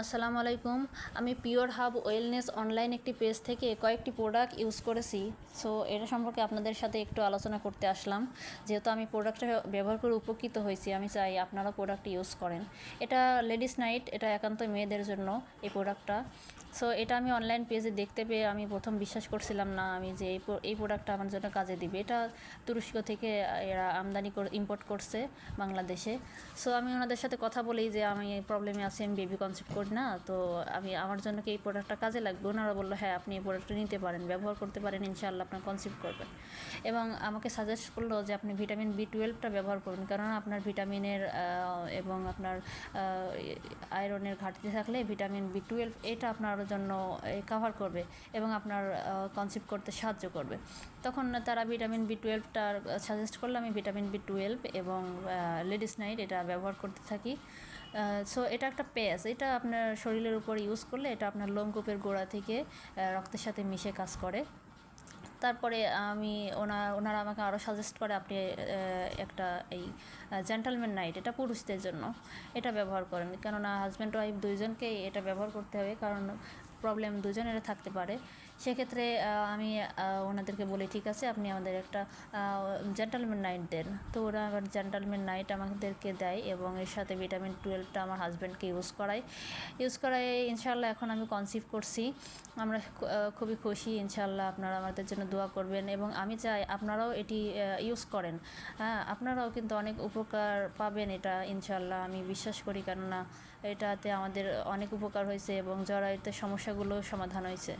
আসসালামু আলাইকুম। আমি পিওর হাব ওয়েলনেস অনলাইন একটি পেজ থেকে কয়েকটি প্রোডাক্ট ইউজ করেছি। সো, এটা সম্পর্কে আপনাদের সাথে একটু আলোচনা করতে আসলাম। যেহেতু আমি প্রোডাক্টটা ব্যবহার করে উপকৃত হয়েছি, আমি চাই আপনারা প্রোডাক্ট ইউজ করেন। এটা লেডিস নাইট, এটা একান্ত মেয়েদের জন্য এই প্রোডাক্টটা। সো এটা আমি অনলাইন পেজে দেখতে পেয়ে আমি প্রথম বিশ্বাস করছিলাম না আমি যে এই প্রোডাক্টটা আমার জন্য কাজে দিবে। এটা তুরস্ক থেকে এরা আমদানি করে ইম্পোর্ট করছে বাংলাদেশে। সো আমি ওনাদের সাথে কথা বলি যে আমি প্রবলেমে আছি, আমি বেবি কনসেপ্ট করি না। তো আমি, আমার জন্য কি এই প্রোডাক্টটা কাজে লাগবে? ওনারা বলল হ্যাঁ আপনি এই প্রোডাক্টটা নিতে পারেন, ব্যবহার করতে পারেন, ইনশাআল্লাহ আপনার কনসেপ্ট করবেন। এবং আমাকে সাজেস্ট করল যে আপনি ভিটামিন বি টুয়েলভটা ব্যবহার করুন কারণ আপনার ভিটামিনের এবং আপনার আয়রনের ঘাটতি থাকলে ভিটামিন বি টুয়েলভ এটা আপনার জন্য কাভার করবে এবং আপনার কনসিভ করতে সাহায্য করবে। তখন তারা ভিটামিন বি টুয়েলভটার সাজেস্ট করলে, আমি ভিটামিন বি টুয়েলভ এবং লেডিস নাইট এটা ব্যবহার করতে থাকি। সো এটা একটা পেস এটা আপনার শরীরের উপর ইউজ করলে এটা আপনার লোমকূপের গোড়া থেকে রক্তের সাথে মিশে কাজ করে। তারপরে আমি ওনা, ওনারা আমাকে আরও সাজেস্ট করে আপনি একটা এই জেন্টালম্যান নাইট এটা পুরুষদের জন্য। এটা ব্যবহার করেন। কেননা হাজব্যান্ড ওয়াইফ দুইজনকেই এটা ব্যবহার করতে হবে। কারণ প্রবলেম দুজনের থাকতে পারে। সেক্ষেত্রে আমি ওনাদেরকে বলি, ঠিক আছে, আপনি আমাদের একটা জেন্টালম্যান নাইট দেন। তো ওরা আবার জেন্টালম্যান নাইট আমাদেরকে দেয় এবং এর সাথে ভিটামিন টুয়েলভটা আমার হাজব্যান্ডকে ইউজ করাই ইউজ করায় ইনশাল্লাহ এখন আমি কনসিভ করছি। আমরা খুবই খুশি ইনশাল্লাহ আপনারা আমাদের জন্য দোয়া করবেন এবং আমি চাই আপনারাও এটি ইউজ করেন। হ্যাঁ আপনারাও কিন্তু অনেক উপকার পাবেন এটা ইনশাল্লাহ আমি বিশ্বাস করি। কেননা, এটাতে আমাদের অনেক উপকার হয়েছে এবং জরায়ুতে সমস্যাগুলো সমাধান হয়েছে।